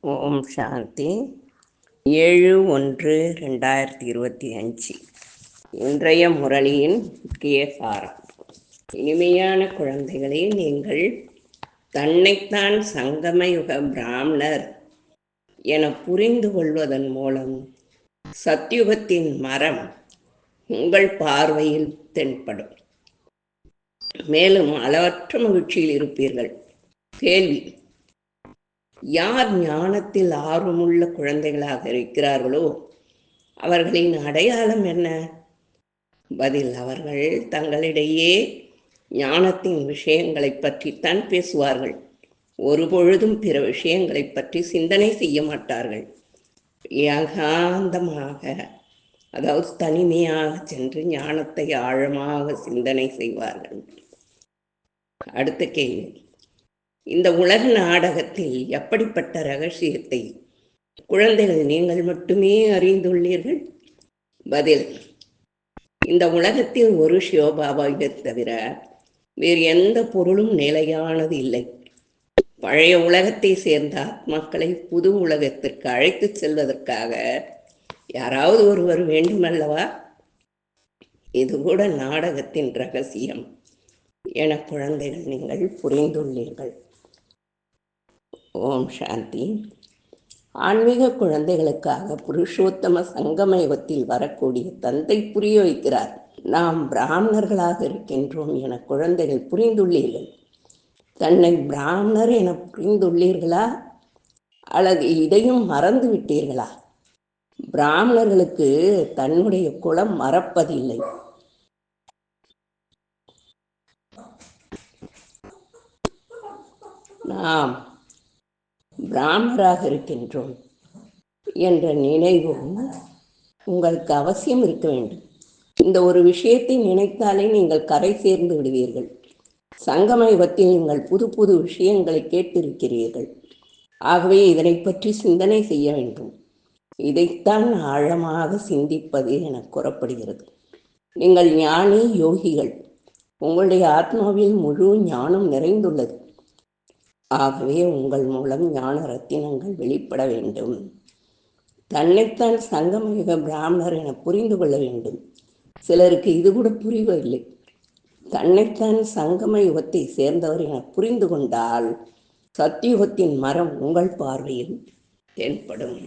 ஓம் சாந்தி. ஏழு ஒன்று ரெண்டாயிரத்தி இருபத்தி அஞ்சு. இன்றைய முரளியின் முக்கிய சாரம். இனிமையான குழந்தைகளே நீங்கள் தன்னைத்தான் சங்கமயுக பிராமணர் என புரிந்து கொள்வதன் மூலம் சத்யுகத்தின் மரம் உங்கள் பார்வையில் தென்படும். மேலும் அளவற்ற மகிழ்ச்சியில் இருப்பீர்கள். கேள்வி யார் ஞானத்தில் ஆர்வமுள்ள குழந்தைகளாக இருக்கிறார்களோ அவர்களின் அடையாளம் என்ன? பதில் அவர்கள் தங்களிடையே ஞானத்தின் விஷயங்களை பற்றித்தான் பேசுவார்கள். ஒருபொழுதும் பிற விஷயங்களை பற்றி சிந்தனை செய்ய மாட்டார்கள். ஏகாந்தமாக அதாவது தனிமையாக சென்று ஞானத்தை ஆழமாக சிந்தனை செய்வார்கள். அடுத்த கேள்வி. இந்த உலக நாடகத்தில் எப்படிப்பட்ட ரகசியத்தை குழந்தைகள் நீங்கள் மட்டுமே அறிந்துள்ளீர்கள்? பதில் இந்த உலகத்தில் ஒரு சிவபாபாவை தவிர வேறு எந்த பொருளும் நிலையானது இல்லை. பழைய உலகத்தை சேர்ந்த ஆத்மாக்களை புது உலகத்திற்கு அழைத்துச் செல்வதற்காக யாராவது ஒருவர் வேண்டுமல்லவா இது கூட நாடகத்தின் ரகசியம். என குழந்தைகள் நீங்கள் புரிந்துள்ளீர்கள். ஓம் சாந்தி. ஆன்மீக குழந்தைகளுக்காக புருஷோத்தம சங்கம யுகத்தில் வரக்கூடிய தந்தை புரிய வைக்கிறார் நாம் பிராமணர்களாக இருக்கின்றோம் என குழந்தைகள் புரிந்துள்ளீர்கள். தன்னை பிராமணர் என புரிந்துள்ளீர்களா? அல்லது இதையும் மறந்து விட்டீர்களா? பிராமணர்களுக்கு தன்னுடைய குலம் மறப்பதில்லை. நாம் பிராமராக இருக்கின்றோம் என்ற நினைவும் உங்களுக்கு அவசியம் இருக்க வேண்டும். இந்த ஒரு விஷயத்தை நினைத்தாலே நீங்கள் கரை சேர்ந்து விடுவீர்கள். சங்கம யுகத்தில் நீங்கள் புது புது விஷயங்களை கேட்டிருக்கிறீர்கள். ஆகவே இதனை பற்றி சிந்தனை செய்ய வேண்டும். இதைத்தான் ஆழமாக சிந்திப்பது என கூறப்படுகிறது. நீங்கள் ஞானி யோகிகள். உங்களுடைய ஆத்மாவில் முழு ஞானம் நிறைந்துள்ளது. ஆகவே உங்கள் மூலம் ஞான ரத்தினங்கள் வெளிப்பட வேண்டும். தன்னைத்தான் சங்கமயுக பிராமணர் என புரிந்து கொள்ள வேண்டும். சிலருக்கு இது கூட புரியவில்லை. தன்னைத்தான் சங்கம யுகத்தை சேர்ந்தவர் என புரிந்து கொண்டால் சத்தியுகத்தின் மரம் உங்கள் பார்வையில் தென்படும்.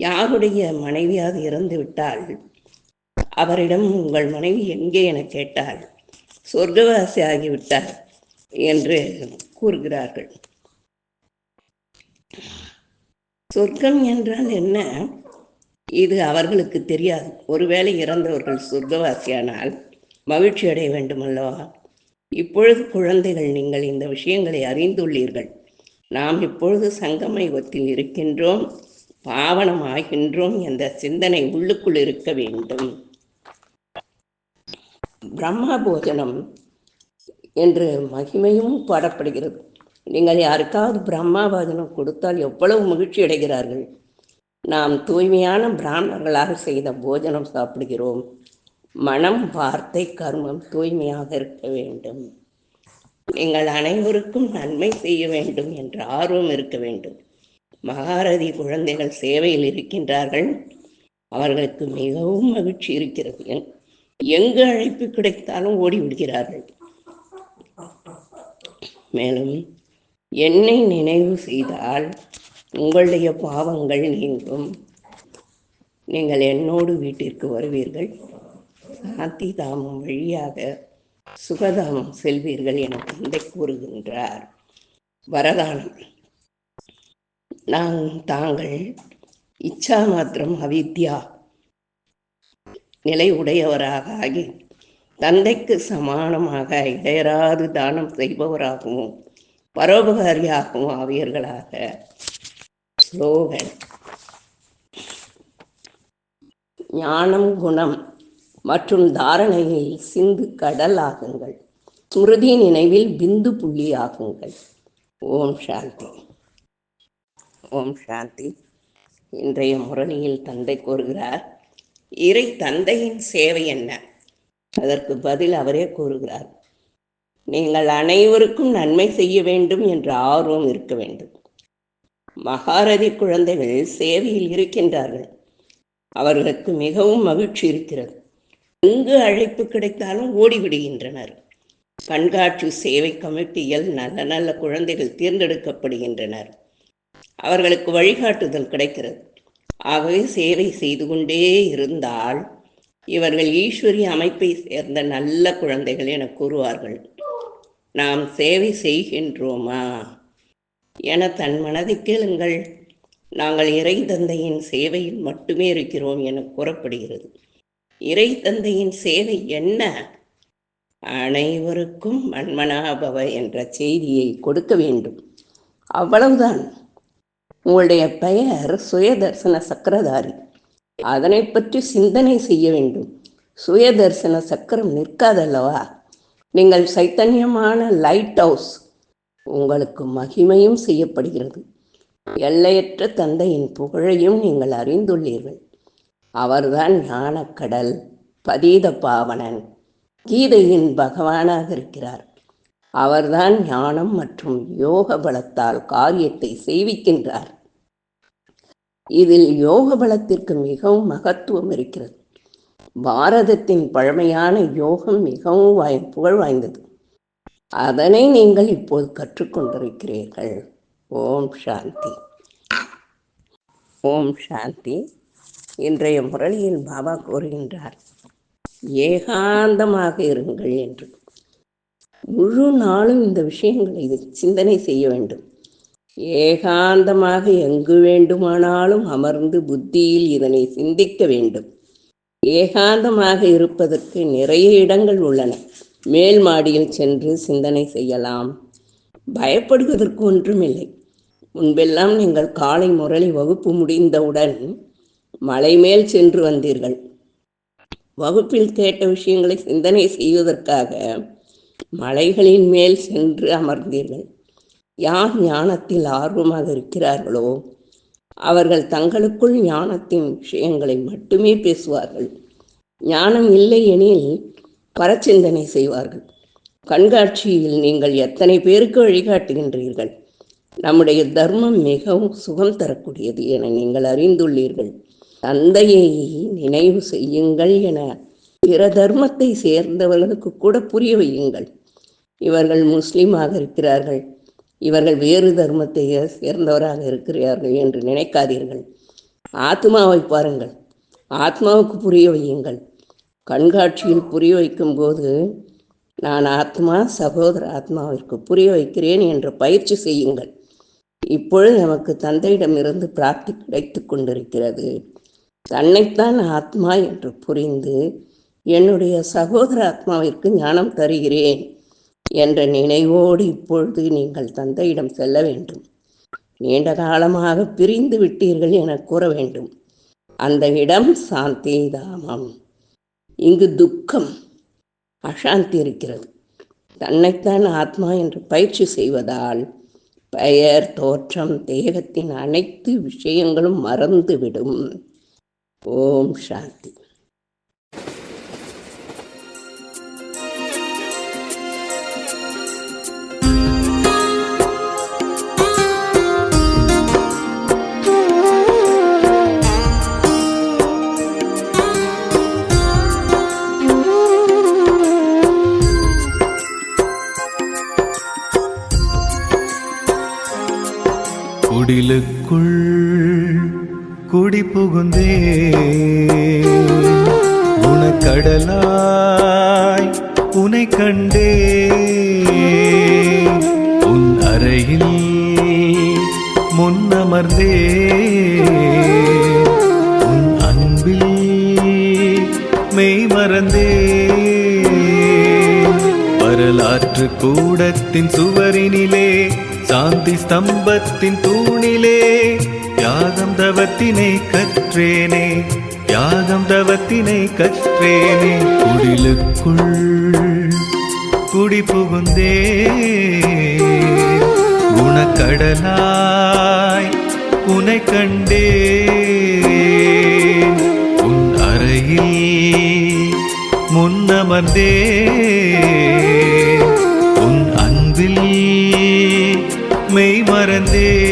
யாருடைய மனைவியாக இறந்து விட்டால் அவரிடம் உங்கள் மனைவி எங்கே என கேட்டால் சொர்க்கவாசி ஆகிவிட்டார் என்று கூறுகிறார்கள். சொர்க்கம் என்றால் என்ன? இது அவர்களுக்கு தெரியாது. ஒருவேளை இறந்தவர்கள் சொர்க்கவாசியானால் மகிழ்ச்சி அடைய வேண்டுமல்லவா? இப்பொழுது குழந்தைகள் நீங்கள் இந்த விஷயங்களை அறிந்துள்ளீர்கள். நாம் இப்பொழுது சங்கம யுகத்தில் இருக்கின்றோம் பாவனம் ஆகின்றோம் என்ற சிந்தனை உள்ளுக்குள் இருக்க வேண்டும். பிரம்மா போஜனம் என்று மகிமையும் பாடப்படுகிறது. நீங்கள் யாருக்காவது பிரம்மாவாதனம் கொடுத்தால் எவ்வளவு மகிழ்ச்சி அடைகிறார்கள்? நாம் தூய்மையான பிராமணர்களாக செய்த போஜனம் சாப்பிடுகிறோம். மனம் வார்த்தை கர்மம் தூய்மையாக இருக்க வேண்டும். நீங்கள் அனைவருக்கும் நன்மை செய்ய வேண்டும் என்ற ஆர்வம் இருக்க வேண்டும். மகாரதி குழந்தைகள் சேவையில் இருக்கின்றார்கள். அவர்களுக்கு மிகவும் மகிழ்ச்சி இருக்கிறது. எங்கு அழைப்பு கிடைத்தாலும் ஓடிவிடுகிறார்கள். மேலும் என்னை நினைவு செய்தால் உங்களுடைய பாவங்கள் நீங்கும். நீங்கள் என்னோடு வீட்டிற்கு வருவீர்கள். சாந்தி தாமம் வழியாக சுகதாமம் செல்வீர்கள் என தந்தை கூறுகின்றார். வரதானம். நான் தாங்கள் இச்சா மாத்திரம் அவித்யா நிலை உடையவராக ஆகி தந்தைக்கு சமானமாக இடையராது தானம் செய்பவராகவும் பரோபகாரியாகவும் ஆவியர்களாக ஸ்லோகன் ஞானம் குணம் மற்றும் தாரணையில் சிந்து கடல் ஆகுங்கள் ஸ்மிருதி நினைவில் பிந்து புள்ளி ஆகுங்கள் ஓம் சாந்தி. ஓம் சாந்தி. இன்றைய முரணியில் தந்தை கூறுகிறார் இறை தந்தையின் சேவை என்ன? அதற்கு பதில் அவரே கூறுகிறார். நீங்கள் அனைவருக்கும் நன்மை செய்ய வேண்டும் என்ற ஆர்வம் இருக்க வேண்டும். மகாரதி குழந்தைகள் சேவையில் இருக்கின்றார்கள். அவர்களுக்கு மிகவும் மகிழ்ச்சி இருக்கிறது. எங்கு அழைப்பு கிடைத்தாலும் ஓடிவிடுகின்றனர். கண்காட்சி சேவை கமிட்டியில் நல்ல நல்ல குழந்தைகள் தேர்ந்தெடுக்கப்படுகின்றனர். அவர்களுக்கு வழிகாட்டுதல் கிடைக்கிறது. ஆகவே சேவை செய்து கொண்டே இருந்தால் இவர்கள் ஈஸ்வரி அமைப்பை சேர்ந்த நல்ல குழந்தைகள் என கூறுவார்கள். நாம் சேவை செய்கின்றோமா? என தன் மனதை கேளுங்கள். நாங்கள் இறை தந்தையின் சேவையில் மட்டுமே இருக்கிறோம் என கூறப்படுகிறது. இறை தந்தையின் சேவை என்ன? அனைவருக்கும் மன்மனாபவ என்ற செய்தியை கொடுக்க வேண்டும். அவ்வளவுதான். உங்களுடைய பெயர் சுயதர்சன சக்கரதாரி. அதனை பற்றி சிந்தனை செய்ய வேண்டும். சுயதர்சன சக்கரம் நிற்காதல்லவா? நீங்கள் சைத்தன்யமான லைட் ஹவுஸ் உங்களுக்கு மகிமையும் செய்யப்படுகிறது. எல்லையற்ற தந்தையின் புகழையும் நீங்கள் அறிந்துள்ளீர்கள். அவர்தான் ஞானக்கடல் பதீத பாவனன் கீதையின் பகவானாக இருக்கிறார். அவர்தான் ஞானம் மற்றும் யோக பலத்தால் காரியத்தை செய்விக்கின்றார். இதில் யோக பலத்திற்கு மிகவும் மகத்துவம் இருக்கிறது. பாரதத்தின் பழமையான யோகம் மிகவும் வாய் புகழ் வாய்ந்தது. அதனை நீங்கள் இப்போது கற்றுக்கொண்டிருக்கிறீர்கள். ஓம் சாந்தி. ஓம் சாந்தி. இன்றைய முரளியில் பாபா கூறுகின்றார் ஏகாந்தமாக இருங்கள் என்று. முழு நாளும் இந்த விஷயங்களை சிந்தனை செய்ய வேண்டும். ஏகாந்தமாக எங்கு வேண்டுமானாலும் அமர்ந்து புத்தியில் இதனை சிந்திக்க வேண்டும். ஏகாந்தமாக இருப்பதற்கு நிறைய இடங்கள் உள்ளன. மேல் மாடியில் சென்று சிந்தனை செய்யலாம். பயப்படுவதற்கு ஒன்றுமில்லை. முன்பெல்லாம் நீங்கள் காலை முரளி வகுப்பு முடிந்தவுடன் மலை மேல் சென்று வந்தீர்கள். வகுப்பில் கேட்ட விஷயங்களை சிந்தனை செய்வதற்காக மலைகளின் மேல் சென்று அமர்ந்தீர்கள். யார் ஞானத்தில் ஆர்வமாக இருக்கிறார்களோ அவர்கள் தங்களுக்குள் ஞானத்தின் விஷயங்களை மட்டுமே பேசுவார்கள். ஞானம் இல்லை எனில் பரச்சிந்தனை செய்வார்கள். கண்காட்சியில் நீங்கள் எத்தனை பேருக்கு வழிகாட்டுகின்றீர்கள்? நம்முடைய தர்மம் மிகவும் சுகம் தரக்கூடியது என நீங்கள் அறிந்துள்ளீர்கள். தந்தையை நினைவு செய்யுங்கள் என பிற தர்மத்தை சேர்ந்தவர்களுக்கு கூட புரிய வையுங்கள். இவர்கள் முஸ்லீமாக இருக்கிறார்கள். இவர்கள் வேறு தர்மத்தை சேர்ந்தவராக இருக்கிறார்கள் என்று நினைக்காதீர்கள். ஆத்மாவை பாருங்கள். ஆத்மாவுக்கு புரிய வையுங்கள். கண்காட்சியில் புரிய வைக்கும்போது நான் ஆத்மா சகோதர ஆத்மாவிற்கு புரிய வைக்கிறேன் என்று பயிற்சி செய்யுங்கள். இப்பொழுது நமக்கு தந்தையிடமிருந்து பிராப்தி கிடைத்து கொண்டிருக்கிறது. தன்னைத்தான் ஆத்மா என்று புரிந்து என்னுடைய சகோதர ஆத்மாவிற்கு ஞானம் தருகிறேன். என்ற நினைவோடு இப்பொழுது நீங்கள் தந்தையிடம் செல்ல வேண்டும். நீண்ட காலமாக பிரிந்து விட்டீர்கள் என கூற வேண்டும். அந்த இடம் சாந்தி தாமம் இங்கு துக்கம் அசாந்தி இருக்கிறது. தன்னைத்தான் ஆத்மா என்று பயிற்சி செய்வதால் பெயர் தோற்றம் தேகத்தின் அனைத்து விஷயங்களும் மறந்துவிடும். ஓம் சாந்தி. கூடத்தின் சுவரினிலே சாந்தி ஸ்தம்பத்தின் தூணிலே யாகம் தவத்தினை கற்றேனே யாகம் தவத்தினை கற்றேனே. குடிலுக்குள் குடி புகுந்தே குணக்கடலாய் உனை கண்டே. உன் அறையில் முன்னமர்ந்தே. உன்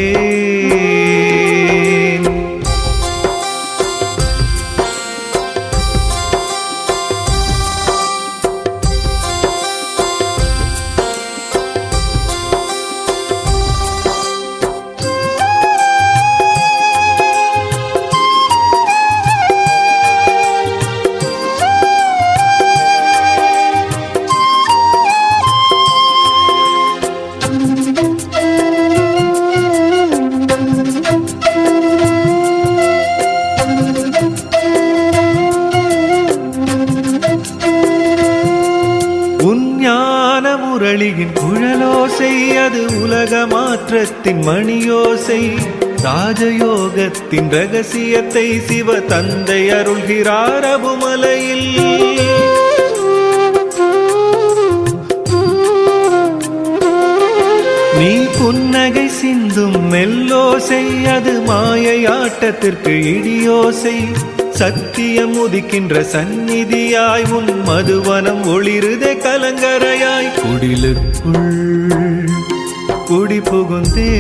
உலக மாற்றத்தின் மணியோசை ராஜயோகத்தின் ரகசியத்தை சிவ தந்தை அருள்கிறார் அபுமலையில். நீ புன்னகை சிந்தும் மெல்லோசை அது மாயை ஆட்டத்திற்கு இடியோசை. சத்தியம் உதிக்கின்ற சந்நிதியாய் உன் மதுவனம் ஒளிருதே கலங்கரையாய். குடிலுக்குள் குடி புகுந்தே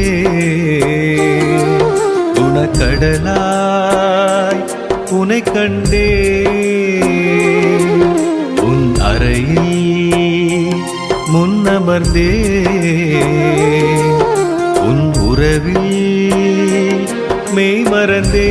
குணக்கடலாய் உனை கண்டே உன் அறையில் முன்னமர்ந்தே உன் உறவில் மெய் மறந்தே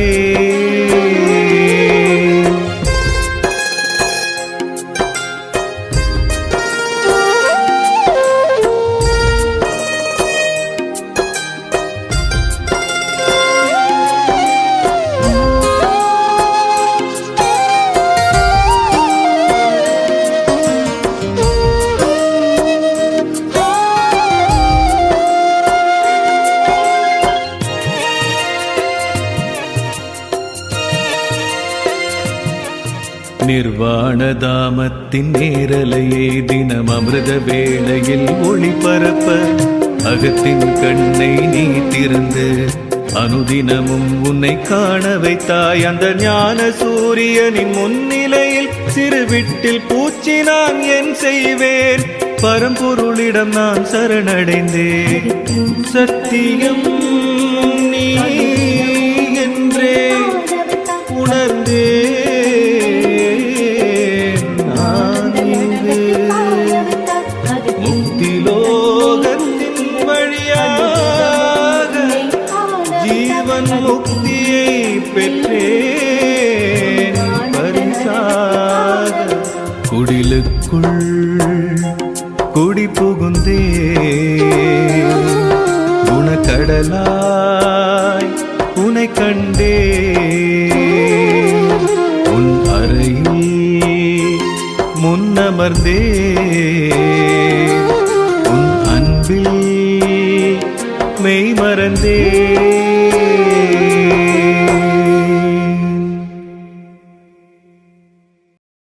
நிர்வாணதாமத்தின் நேரலையே தினம் அமிர்த வேளையில் ஒளிபரப்ப அகத்தின் கண்ணை நீ திறந்து அனுதினமும் உன்னை காண வைத்தாய். அந்த ஞான சூரியனின் முன்னிலையில் சிறுவிட்டில் பூச்சி நான் என் செய்வேன். பரம்பொருளிடம் நான் சரணடைந்தேன். சத்தியம் குணக்கடலாய் உனை கண்டே உன் அறையில் முன்னமர்ந்தே உன் அன்பில் மெய் மறந்தே